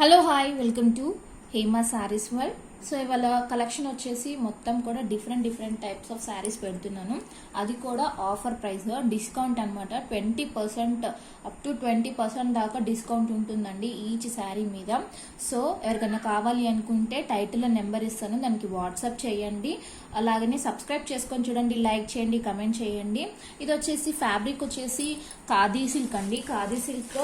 Hello hi welcome to Hema sarees world. So ఇవాళ collection వచ్చేసి మొత్తం కూడా different different types of sarees పెడుతున్నాను. అది కూడా ఆఫర్ ప్రైస్ డిస్కౌంట్ అనమాట twenty percent up to twenty percent దాకా డిస్కౌంట్ ఉంటుందండి ఈచ్ శారీ మీద. సో ఎవరికైనా కావాలి అనుకుంటే టైటిల్ నెంబర్ ఇస్తాను. దానికి వాట్సాప్ చేయండి. అలాగనే సబ్స్క్రైబ్ చేసుకొని చూడండి లైక్ చేయండి కమెంట్ చేయండి. ఇది వచ్చేసి ఫ్యాబ్రిక్ వచ్చేసి ఖాదీ సిల్క్ అండి. ఖాదీ సిల్క్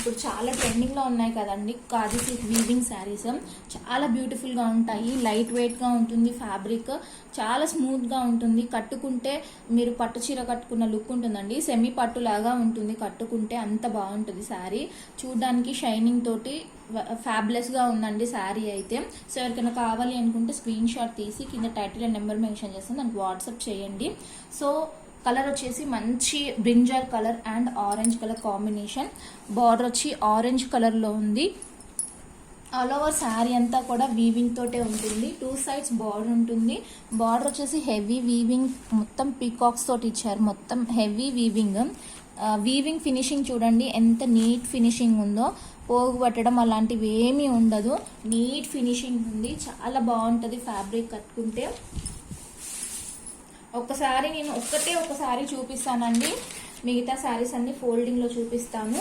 ఇప్పుడు చాలా ట్రెండింగ్లో ఉన్నాయి కదండి. Khadi silk weaving sarees. చాలా బ్యూటిఫుల్గా ఉంటాయి. లైట్ వెయిట్గా ఉంటుంది ఫ్యాబ్రిక్ చాలా స్మూత్గా ఉంటుంది. కట్టుకుంటే మీరు పట్టు చీర కట్టుకున్న లుక్ ఉంటుందండి. సెమీ పట్టు లాగా ఉంటుంది. కట్టుకుంటే అంత బాగుంటుంది శారీ. చూడడానికి షైనింగ్ తోటి ఫ్యాబ్లెస్గా ఉందండి శారీ అయితే. సో ఎవరికైనా కావాలి అనుకుంటే స్క్రీన్ షాట్ తీసి కింద టైటిల్ నెంబర్ మెన్షన్ చేస్తాను. దానికి వాట్సాప్ చేయండి. సో కలర్ వచ్చేసి మంచి brinjal colour and orange colour combination. Border వచ్చి ఆరెంజ్ కలర్లో ఉంది. ఆల్ ఓవర్ శారీ అంతా కూడా వీవింగ్ తోటే ఉంటుంది. టూ సైడ్స్ బార్డర్ ఉంటుంది. బార్డర్ వచ్చేసి హెవీ వీవింగ్ మొత్తం పీకాక్స్ తోటి ఇచ్చారు. మొత్తం హెవీ వీవింగ్ వీవింగ్ ఫినిషింగ్ చూడండి. ఎంత నీట్ ఫినిషింగ్ ఉందో. పోగు పట్టడం అలాంటివి ఏమీ ఉండదు. నీట్ ఫినిషింగ్ ఉంది. చాలా బాగుంటుంది ఫ్యాబ్రిక్ కట్టుకుంటే. ఒక్కసారి నేను ఒక్కటే ఒకసారి చూపిస్తానండి. మిగతా శారీస్ అన్ని ఫోల్డింగ్లో చూపిస్తాను.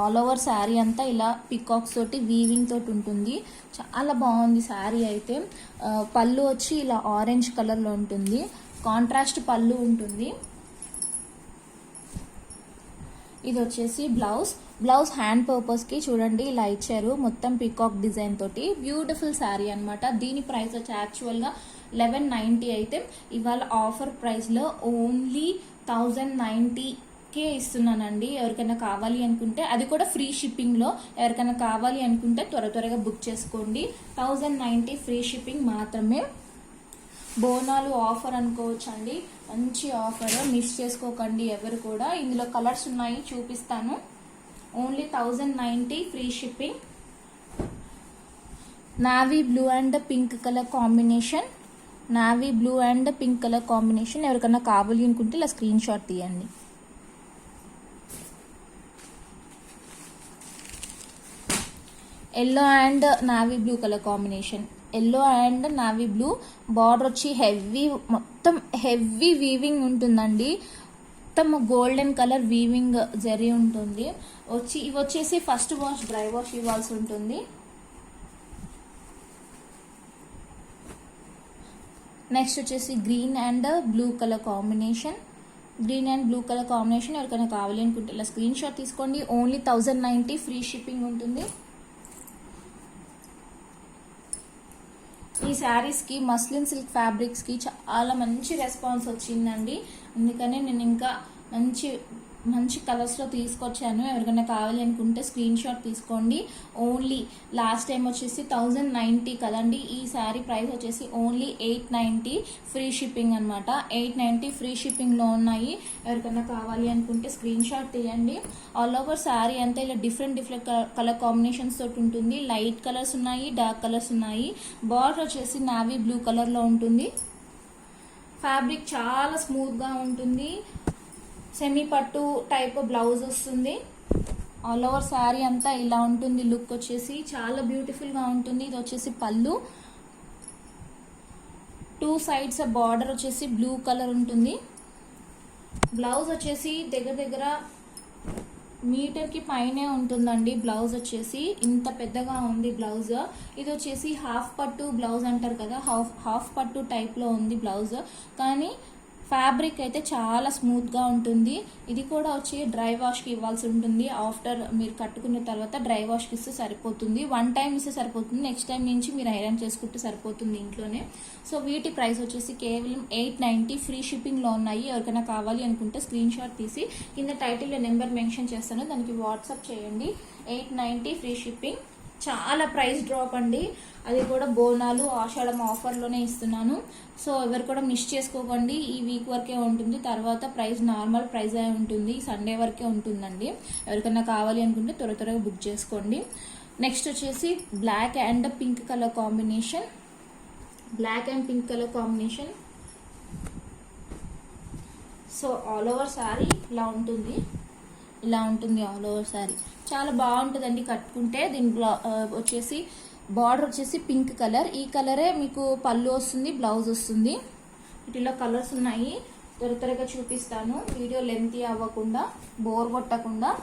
ఆల్ ఓవర్ శారీ అంతా ఇలా పికాక్స్ తోటి వీవింగ్ తోటి ఉంటుంది. చాలా బాగుంది శారీ అయితే. పళ్ళు వచ్చి ఇలా ఆరెంజ్ కలర్లో ఉంటుంది. కాంట్రాస్ట్ పళ్ళు ఉంటుంది. ఇది వచ్చేసి బ్లౌజ్ బ్లౌజ్ హ్యాండ్ పర్పస్కి చూడండి ఇలా ఇచ్చారు. మొత్తం పికాక్ డిజైన్ తోటి. బ్యూటిఫుల్ శారీ అనమాట దీని ప్రైస్ వచ్చి యాక్చువల్గా లెవెన్ నైంటీ అయితే ఇవాళ ఆఫర్ ప్రైస్లో ఓన్లీ థౌజండ్ నైన్టీ కే ఇస్తున్నానండి. ఎవరికైనా కావాలి అనుకుంటే అది కూడా ఫ్రీ షిప్పింగ్లో ఎవరికైనా కావాలి అనుకుంటే త్వర త్వరగా బుక్ చేసుకోండి. థౌజండ్ నైన్టీ ఫ్రీ షిప్పింగ్ మాత్రమే. బోనాలు ఆఫర్ అనుకోవచ్చు అండి మంచి ఆఫర్ మిస్ చేసుకోకండి ఎవరు కూడా. ఇందులో కలర్స్ ఉన్నాయి చూపిస్తాను. Only thousand ninety free shipping navy blue and pink colour combination navy blue and pink colour combination. ఎవరికైనా కావాలి అనుకుంటే ఇలా స్క్రీన్ షాట్ తీయండి. Yellow and navy blue colour combination. Yellow and navy blue border వచ్చి heavy మొత్తం heavy weaving ఉంటుందండి. మొత్తం golden colour weaving జరి ఉంటుంది. వచ్చి ఇవి వచ్చేసి ఫస్ట్ వాష్ డ్రై వాష్ ఇవ్వాల్సి ఉంటుంది. నెక్స్ట్ వచ్చేసి green and blue colour combination green and blue colour combination ఎవరికైనా కావాలి అనుకుంటే ఇలా స్క్రీన్ షాట్ తీసుకోండి. Only thousand ninety free shipping ఉంటుంది. ఈ శారీస్కి మస్లిన్ సిల్క్ ఫ్యాబ్రిక్స్కి చాలా మంచి రెస్పాన్స్ వచ్చిందండి. అందుకనే నేను ఇంకా మంచి మంచి కలర్స్లో తీసుకొచ్చాను. ఎవరికైనా కావాలి అనుకుంటే స్క్రీన్ షాట్ తీసుకోండి. ఓన్లీ లాస్ట్ టైం వచ్చేసి థౌజండ్ నైంటీ కదండి. ఈ శారీ ప్రైస్ వచ్చేసి only eight ninety free shipping అనమాట ఎయిట్ నైంటీ ఫ్రీ షిప్పింగ్లో ఉన్నాయి. ఎవరికైనా కావాలి అనుకుంటే స్క్రీన్ షాట్ తీయండి. ఆల్ ఓవర్ శారీ అంతా ఇలా డిఫరెంట్ డిఫరెంట్ కలర్ కాంబినేషన్స్ తోటి ఉంటుంది. లైట్ కలర్స్ ఉన్నాయి డార్క్ కలర్స్ ఉన్నాయి. బార్డర్ వచ్చేసి నావీ బ్లూ కలర్లో ఉంటుంది. ఫ్యాబ్రిక్ చాలా స్మూత్గా ఉంటుంది. సెమీ పట్టు టైప్ బ్లౌజ్ వస్తుంది. ఆల్ ఓవర్ శారీ అంతా ఇలా ఉంటుంది లుక్ వచ్చేసి. చాలా బ్యూటిఫుల్గా ఉంటుంది. ఇది వచ్చేసి పళ్ళు. టూ సైడ్స్ బార్డర్ వచ్చేసి బ్లూ కలర్ ఉంటుంది. బ్లౌజ్ వచ్చేసి దగ్గర దగ్గర మీటర్కి పైనే ఉంటుందండి బ్లౌజ్ వచ్చేసి. ఇంత పెద్దగా ఉంది బ్లౌజ్ ఇది వచ్చేసి హాఫ్ పట్టు బ్లౌజ్ అంటారు కదా. హాఫ్ హాఫ్ పట్టు టైప్లో ఉంది బ్లౌజ్ కానీ ఫ్యాబ్రిక్ అయితే చాలా స్మూత్గా ఉంటుంది. ఇది కూడా వచ్చి డ్రై వాష్కి ఇవ్వాల్సి ఉంటుంది. ఆఫ్టర్ మీరు కట్టుకున్న తర్వాత డ్రై వాష్కి ఇస్తే సరిపోతుంది. వన్ టైం ఇస్తే సరిపోతుంది. నెక్స్ట్ టైం నుంచి మీరు ఐరన్ చేసుకుంటే సరిపోతుంది ఇంట్లోనే. సో వీటి ప్రైస్ వచ్చేసి కేవలం ఎయిట్ నైంటీ ఫ్రీ షిప్పింగ్లో ఉన్నాయి. ఎవరికైనా కావాలి అనుకుంటే స్క్రీన్ షాట్ తీసి కింద టైటిల్ నెంబర్ మెన్షన్ చేస్తాను. దానికి వాట్సాప్ చేయండి. Eight ninety free shipping. చాలా ప్రైస్ డ్రాప్ అండి. అది కూడా బోనాలు ఆషాఢం ఆఫర్లోనే ఇస్తున్నాను. సో ఎవరు కూడా మిస్ చేసుకోకండి. ఈ వీక్ వరకే ఉంటుంది. తర్వాత ప్రైస్ నార్మల్ ప్రైస్ అయి ఉంటుంది. సండే వరకే ఉంటుందండి. ఎవరికైనా కావాలి అనుకుంటే త్వర త్వరగా బుక్ చేసుకోండి. నెక్స్ట్ వచ్చేసి black and pink colour combination. Black and pink colour combination. So all over sari ఇలా ఉంటుంది. ఇలా ఉంటుంది ఆల్ ఓవర్ శారీ చాలా బాగుంటుందండి కట్టుకుంటే. దీని బ్లా- వచ్చేసి బార్డర్ వచ్చేసి పింక్ కలర్ ఈ కలరే మీకు పళ్ళు వస్తుంది బ్లౌజ్ వస్తుంది. వీటిలో కలర్స్ ఉన్నాయి. త్వర త్వరగా చూపిస్తాను. వీడియో లెంతీ అవ్వకుండా బోర్ కొట్టకుండా.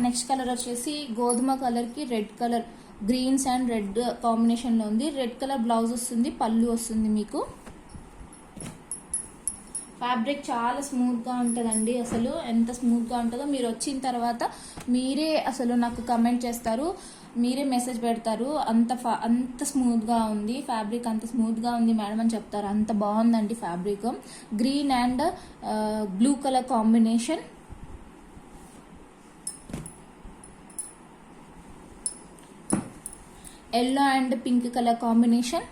నెక్స్ట్ కలర్ వచ్చేసి గోధుమ కలర్కి red colour greens and red కాంబినేషన్లో ఉంది. రెడ్ కలర్ బ్లౌజ్ వస్తుంది పళ్ళు వస్తుంది మీకు. ఫ్యాబ్రిక్ చాలా స్మూత్గా ఉంటుందండి. అసలు ఎంత స్మూత్గా ఉంటుందో మీరు వచ్చిన తర్వాత మీరే అసలు నాకు కమెంట్ చేస్తారు. మీరే మెసేజ్ పెడతారు. అంత ఫా- అంత స్మూత్గా ఉంది. ఫ్యాబ్రిక్ అంత స్మూత్గా ఉంది మేడం అని చెప్తారు. అంత బాగుందండి fabric. Green and blue colour combination yellow and pink colour combination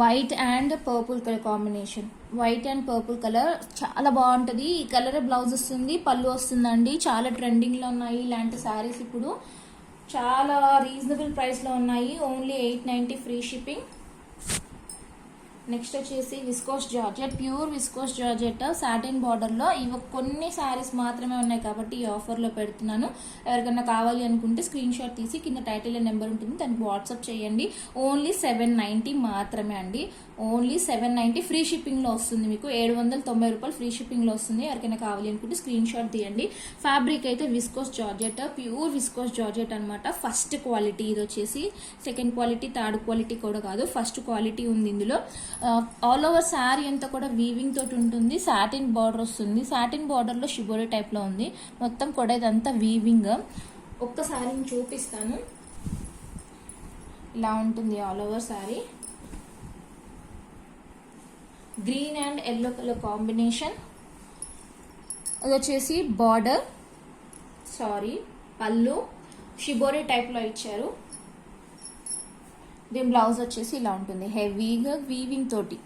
white and purple colour combination white and purple colour చాలా బాగుంటుంది. ఈ కలర్ బ్లౌజ్ వస్తుంది పళ్ళు వస్తుందండి. చాలా ట్రెండింగ్లో ఉన్నాయి ఇలాంటి శారీస్ ఇప్పుడు. చాలా రీజనబుల్ ప్రైస్లో ఉన్నాయి. Only eight ninety free shipping next వచ్చేసి viscose georgette. Pure viscose georgette satin బార్డర్లో ఇవి కొన్ని శారీస్ మాత్రమే ఉన్నాయి కాబట్టి ఈ ఆఫర్లో పెడుతున్నాను. ఎవరికైనా కావాలి అనుకుంటే స్క్రీన్ షాట్ తీసి కింద టైటిల్ నెంబర్ ఉంటుంది. దానికి వాట్సాప్ చేయండి. ఓన్లీ సెవెన్ నైంటీ మాత్రమే అండి. ఓన్లీ సెవెన్ నైంటీ ఫ్రీ షిప్పింగ్లో వస్తుంది మీకు. ఏడు వందల తొంభై రూపాయలు ఫ్రీ షిప్పింగ్లో వస్తుంది. ఎవరికైనా కావాలి అనుకుంటే స్క్రీన్ షాట్ తీయండి. ఫ్యాబ్రిక్ అయితే viscose georgette pure viscose georgette అనమాట ఫస్ట్ క్వాలిటీ ఇది వచ్చేసి. సెకండ్ క్వాలిటీ థర్డ్ క్వాలిటీ కూడా కాదు. ఫస్ట్ క్వాలిటీ ఉంది ఇందులో. ఆల్ ఓవర్ శారీ అంతా కూడా వీవింగ్ తోటి ఉంటుంది సాటిన్ బార్డర్ వస్తుంది. సాటిన్ బార్డర్లో షిబోరి టైప్లో ఉంది. మొత్తం కూడా ఇదంతా వీవింగ్ ఒక్క శారీని చూపిస్తాను. ఇలా ఉంటుంది all over sari green and yellow colour combination అది వచ్చేసి బార్డర్ సారీ పళ్ళు. షిబోరి టైప్లో ఇచ్చారు. దీని బ్లౌజ్ వచ్చేసి ఇలా ఉంటుంది. హెవీగా వీవింగ్ తోటి.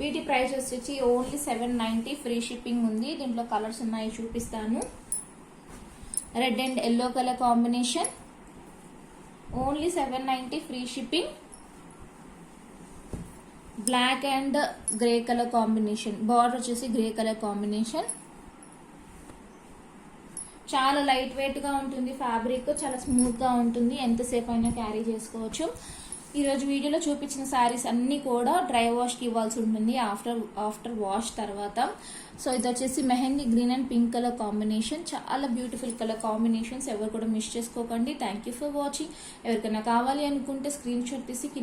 వీటి ప్రైస్ వచ్చేసి only seven ninety free shipping ఉంది. దీంట్లో కలర్స్ ఉన్నాయి చూపిస్తాను. Red and yellow colour combination. Only seven ninety free shipping. Black and grey colour combination. Border వచ్చేసి గ్రే కలర్ కాంబినేషన్. చాలా లైట్ వెయిట్గా ఉంటుంది ఫ్యాబ్రిక్ చాలా స్మూత్గా ఉంటుంది. ఎంతసేపు అయినా క్యారీ చేసుకోవచ్చు. ఈ రోజు వీడియోలో చూపించిన శారీస్ అన్ని కూడా డ్రై వాష్కి ఇవ్వాల్సి ఉంటుంది ఆఫ్టర్ ఆఫ్టర్ వాష్ తర్వాత. సో ఇది వచ్చేసి mehndi green and pink colour combination. చాలా బ్యూటిఫుల్ కలర్ కాంబినేషన్స్ ఎవరు కూడా మిస్ చేసుకోకండి. థ్యాంక్ యూ ఫర్ వాచింగ్ ఎవరికైనా కావాలి అనుకుంటే స్క్రీన్ షాట్ తీసి